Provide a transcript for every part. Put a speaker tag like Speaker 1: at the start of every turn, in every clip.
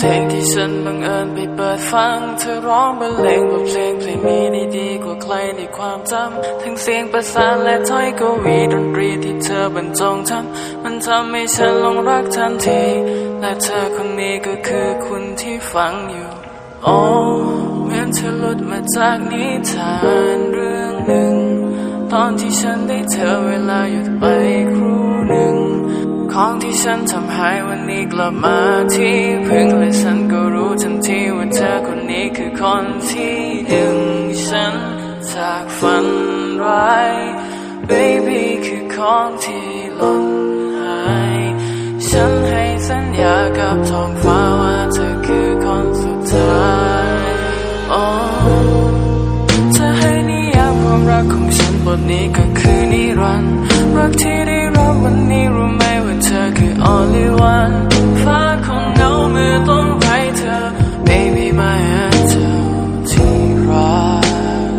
Speaker 1: เพลงที่ฉันบังเอิญไปเปิดฟัง เธอร้องบรรเลงบทเพลงเพลงนี้ได้ดีกว่าใครในความจำ ทั้งเสียงประสานและถ้อยกวีดนตรีที่เธอบรรจงทำ มันทำให้ฉันหลงรักทันที และเธอคนนี้ก็คือคุณที่ฟังอยู่โอ้เหมือนเธอหลุดมาจากนิทานเรื่องหนึ่ง ตอนที่ฉันได้เธอเวลาหยุดไปครู่หนึ่ง ของที่ฉันทำหายวันนี้กลับมาที่พึ่งและฉันก็รู้ทันทีว่าเธอคนนี้คือคนที่ดึงฉันจากฝันร้าย baby คือของที่หล่นหาย ฉันให้สัญญากับท้องฟ้าว่าเธอคือคนสุดท้ายโอ้เธอให้นิยามความรักของฉันบทนี้ก็คือนิรันดร์รักที่ได้ only one ฟ้าคงเงาเมื่อต้องไรเธอ baby my answer ที่รัก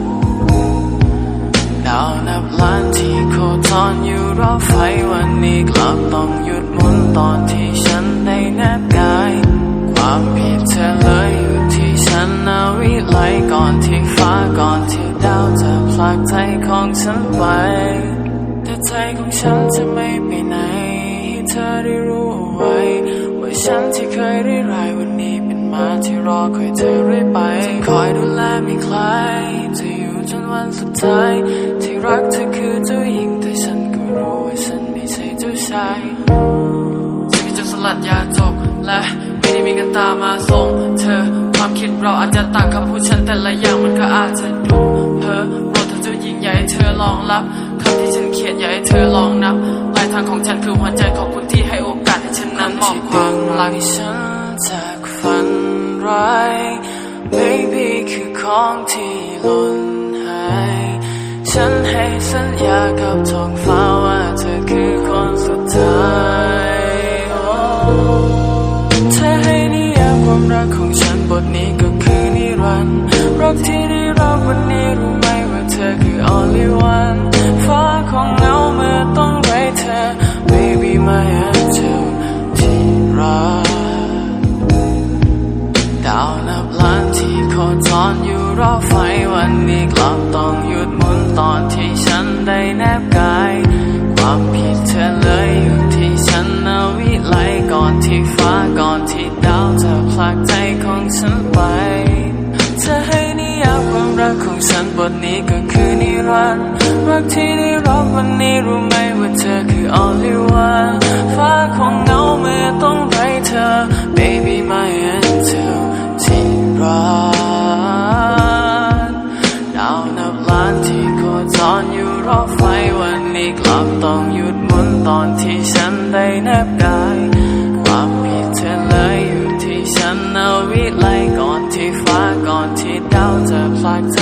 Speaker 1: ดาวนับล้านที่โคจรอยู่รอบไฟวันนี้กลับต้องหยุดหมุนตอนที่ฉันได้แนบกายความผิดเธอเลยอยู่ที่ฉันนาวิไลก่อนที่ฟ้าก่อนที่ดาวจะพลากใจของฉันไปแต่ใจของฉันจะไม่ไปไหน เธอได้รู้เอาไว้ว่าฉันที่เคยได้รายวันนี้เป็นมาที่รอคอยเธอเรื่อยไปจะคอยดูแลไม่คลายจะอยู่จนวันสุดท้าย ที่รักเธอคือเจ้าหญิงแต่ฉันก็รู้ว่าฉันไม่ใช่เจ้าชายชีวิตจะสลัดยาจบและไม่ได้มีกันตามาส่งเธอความคิดเราอาจจะต่างคำพูดฉันแต่ละอย่างมันก็อาจจะดูเพ้อ อย่าให้เธอลองรับคำที่ฉันเขียนอย่าให้เธอลองนับปลายทางของฉันคือหัวใจของคุณที่ให้โอกาสให้ฉันนั้นมอบความรักให้ฉันจากฝันร้าย baby คือของที่หล่นหายฉันให้สัญญากับท้องฟ้าว่าเธอคือคนสุดท้ายเธอให้นิยามความรักของฉันบทนี้ก็คือนิรันดร์รักที่ได้รับวันนี้รู้ ดมุนตอนที่ฉันได้แนบกาย ความผิดเธอเลยอยู่ที่ฉันนวิไลก่อนที่ฟ้าก่อนที่ดาวจะพลากใจของฉันไป เธอให้นิยามความรักของฉันบทนี้ก็คือนิรันดร์รักที่ได้รับวันนี้รู้ไหมว่าเธอคือ only one ฟ้าคงเงาเมื่อต้อง ที่โคจรอยู่รอบไฟวันนี้กลับต้องหยุดหมุนตอนที่ฉันได้แนบกายความผิดเธอเลยอยู่ที่ฉันเอาวิไลก่อนที่ฟ้าก่อนที่ดาวจะพลากใจ